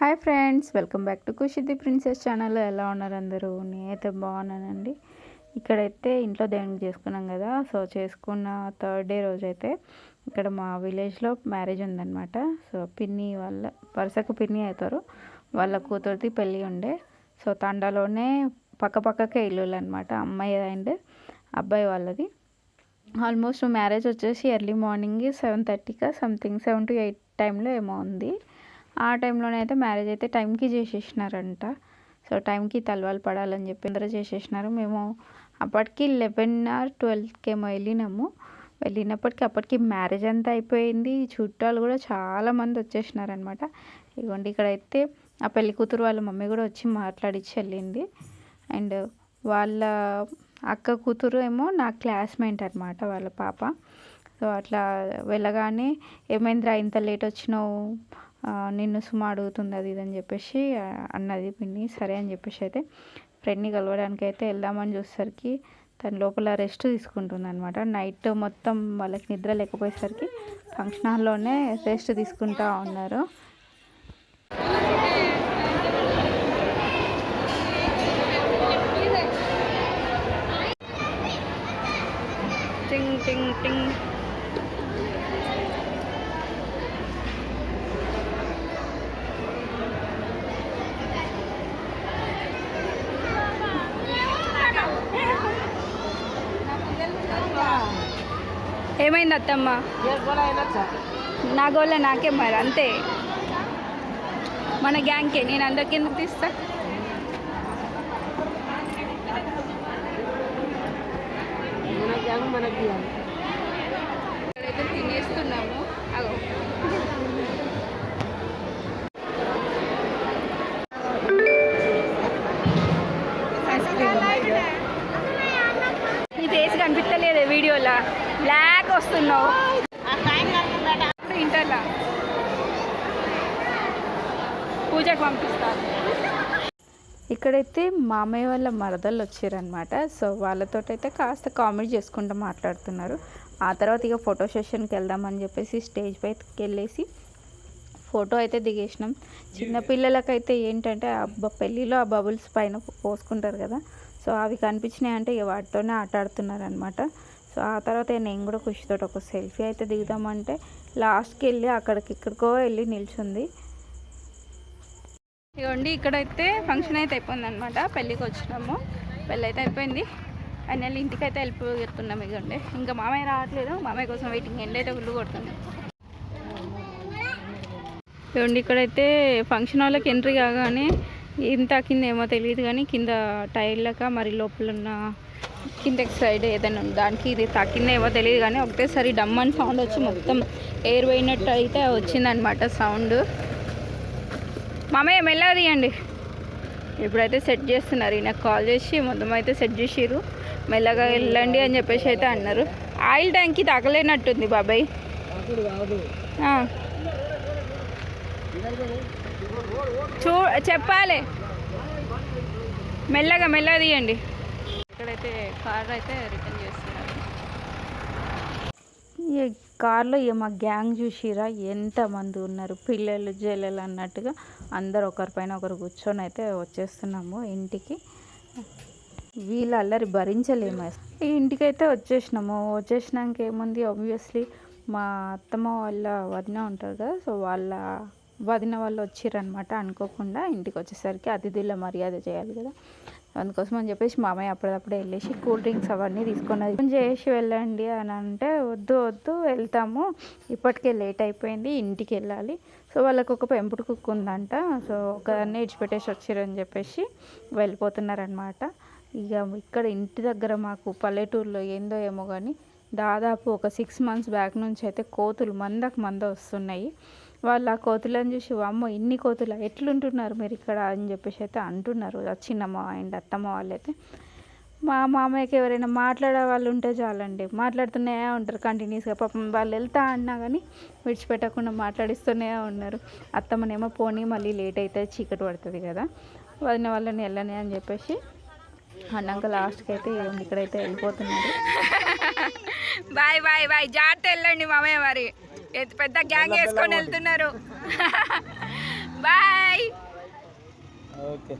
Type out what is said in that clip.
Hi friends welcome back to కుషిది princess channel. ఎలా ఉన్నారు అందరూ? నేనైతే బాగున్నానండి. ఇక్కడైతే ఇంట్లో దేవునికి చేసుకున్నాం కదా సో చేసుకున్న థర్డ్ డే రోజు అయితే ఇక్కడ మా విలేజ్లో మ్యారేజ్ ఉందన్నమాట. సో పిన్ని వాళ్ళ వరుసకు పిన్ని అవుతారు. వాళ్ళ కూతురిది పెళ్ళి ఉండే. సో తండాలోనే పక్క పక్కకే ఇల్లులు అనమాట అమ్మాయి అండ్ అబ్బాయి వాళ్ళది. ఆల్మోస్ట్ మ్యారేజ్ వచ్చేసి ఎర్లీ మార్నింగ్ సెవెన్ థర్టీకా సంథింగ్ సెవెన్ టు ఎయిట్ టైంలో ఏమో ఉంది. ఆ టైంలోనే అయితే మ్యారేజ్ అయితే టైంకి చేసేసినారంట. సో టైంకి తలవాలు పడాలని చెప్పి అందరూ చేసేసినారు. మేము అప్పటికి లెవెన్ ఆర్ ట్వెల్వ్కి ఏమో వెళ్ళినాము. వెళ్ళినప్పటికీ అప్పటికి మ్యారేజ్ అంతా అయిపోయింది. చుట్టాలు కూడా చాలామంది వచ్చేసినారనమాట. ఇదిగోండి ఇక్కడైతే ఆ పెళ్ళి కూతురు వాళ్ళ మమ్మీ కూడా వచ్చి మాట్లాడిచ్చి వెళ్ళింది. అండ్ వాళ్ళ అక్క కూతురు ఏమో నా క్లాస్మేట్ అనమాట వాళ్ళ పాప. సో అట్లా వెళ్ళగానే ఏమైందిరా ఇంత లేట్ వచ్చినావు? నిన్ను సుమ అడుగుతుంది అది ఇది అని చెప్పేసి అన్నది పిన్ని సరే అని చెప్పేసి అయితే ఫ్రెండ్ని కలవడానికి అయితే వెళ్దామని చూసేసరికి తను లోపల రెస్ట్ తీసుకుంటుంది అనమాట నైట్ మొత్తం వాళ్ళకి నిద్ర లేకపోయేసరికి ఫంక్షన్ హాల్లోనే రెస్ట్ తీసుకుంటా ఉన్నారు. టింగ్ టింగ్ టింగ్ ఏమైంది అత్తమ్మ? నా గోళ్ళ నాకే మరి అంతే. మన గ్యాంగ్కే నేను అందరికి ఎందుకు తీస్తా? వస్తున్నావు? ఇంటర్లా. పూజకు పంపిస్తాను. ఇక్కడైతే మామయ్య వాళ్ళ మరదళ్ళు వచ్చారనమాట సో వాళ్ళతో అయితే కాస్త కామెడీ చేసుకుంటూ మాట్లాడుతున్నారు. ఆ తర్వాత ఇక ఫోటో సెషన్కి వెళ్దామని చెప్పేసి స్టేజ్ పైకి వెళ్ళేసి ఫోటో అయితే దిగేసినాం. చిన్న పిల్లలకైతే ఏంటంటే ఆ పెళ్ళిలో ఆ బబుల్స్ పైన పోసుకుంటారు కదా. సో అవి కనిపించినాయి అంటే ఇక వాటితోనే ఆట ఆడుతున్నారు అనమాట సో ఆ తర్వాత నేను కూడా ఖుషితో ఒక సెల్ఫీ అయితే దిగుదామంటే లాస్ట్కి వెళ్ళి అక్కడికి ఇక్కడికో వెళ్ళి నిల్చుంది. ఇవ్వండి ఇక్కడైతే ఫంక్షన్ అయితే అయిపోయింది అనమాట పెళ్ళికి వచ్చినాము. పెళ్ళి అయితే అయిపోయింది. ఫైనల్ ఇంటికి అయితే వెళ్ళిపోతున్నాం ఇగోండి. ఇంకా మామయ్య రావట్లేదు. మామయ్య కోసం వెయిటింగ్ ఎండ్ అయితే గుళ్ళు కొడుతుంది. ఇవ్వండి ఇక్కడైతే ఫంక్షన్ హాల్కి ఎంట్రీ కాగానే ఏం కింద ఏమో తెలియదు కానీ కింద టైర్లక మరి లోపల ఉన్న కిందకి సైడ్ ఏదైనా దానికి ఇది తాకిందో తెలియదు కానీ ఒకటేసారి డమ్ అని సౌండ్ వచ్చి మొత్తం ఎయిర్ పోయినట్టు అయితే వచ్చిందనమాట సౌండ్ మామయ్య మెల్లగా తీయండి. ఇప్పుడైతే సెట్ చేస్తున్నారు. ఈయన కాల్ చేసి మొత్తం అయితే సెట్ చేసిర్రు. మెల్లగా వెళ్ళండి అని చెప్పేసి అయితే అన్నారు. ఆయిల్ ట్యాంక్కి తగలేనట్టుంది బాబాయ్. చూ చెప్పాలి. మెల్లగా మెల్లగా తీయండి. ఇక్కడైతే కార్ అయితే రిటర్న్ చేస్తున్నారు. ఈ కార్లో మా గ్యాంగ్ చూసిరా? ఎంతమంది ఉన్నారు? పిల్లలు జల్లెలు అన్నట్టుగా అందరు ఒకరిపైన ఒకరు కూర్చొని అయితే వచ్చేస్తున్నాము ఇంటికి. వీళ్ళ అల్లరి భరించలేము. ఈ ఇంటికి అయితే వచ్చేసినాము. వచ్చేసినాక ఏముంది? ఆబ్వియస్లీ మా అత్తమ్మ వాళ్ళ వదిన ఉంటారు కదా సో వాళ్ళ వదిన వాళ్ళు వచ్చిర్రనమాట అనుకోకుండా ఇంటికి వచ్చేసరికి అతిథుల మర్యాద చేయాలి కదా. అందుకోసం అని చెప్పేసి మామయ్య అప్పుడప్పుడే వెళ్ళేసి కూల్ డ్రింక్స్ అవన్నీ తీసుకొని ఫోన్ చేసి వెళ్ళండి అని అంటే వద్దు వద్దు వెళ్తాము. ఇప్పటికే లేట్ అయిపోయింది ఇంటికి వెళ్ళాలి. సో వాళ్ళకు ఒక పెంపుడు కుక్క ఉందంట. సో ఒకదాన్ని విడిచిపెట్టేసి వచ్చిరని చెప్పేసి వెళ్ళిపోతున్నారనమాట ఇక ఇక్కడ ఇంటి దగ్గర మాకు పల్లెటూరులో ఏందో ఏమో కానీ దాదాపు ఒక సిక్స్ మంత్స్ బ్యాక్ నుంచి అయితే కోతులు మందకు మంద వస్తున్నాయి. వాళ్ళు ఆ కోతులను చూసి అమ్మ ఇన్ని కోతులు? ఎట్లుంటున్నారు మీరు ఇక్కడ? అని చెప్పేసి అయితే అంటున్నారు. చిన్నమ్మ అండ్ అత్తమ్మ వాళ్ళైతే. మా మామయ్యకి ఎవరైనా మాట్లాడే వాళ్ళు ఉంటే చాలండి. మాట్లాడుతూనే ఉంటారు కంటిన్యూస్గా. పాపం వాళ్ళు వెళ్తా అన్నా కానీ విడిచిపెట్టకుండా మాట్లాడిస్తూనే ఉన్నారు. అత్తమ్మనేమో పోనీ మళ్ళీ లేట్ అయితే చీకటి పడుతుంది కదా. వదిన వాళ్ళని వెళ్ళని అని చెప్పేసి అన్నాక లాస్ట్కి అయితే ఇక్కడైతే వెళ్ళిపోతున్నారు. Bye bye bye. జాగ్రత్త వెళ్ళండి మామయ్య మరి. పెద్ద గ్యాంగ్ వేసుకొని వెళ్తున్నారు. Bye okay.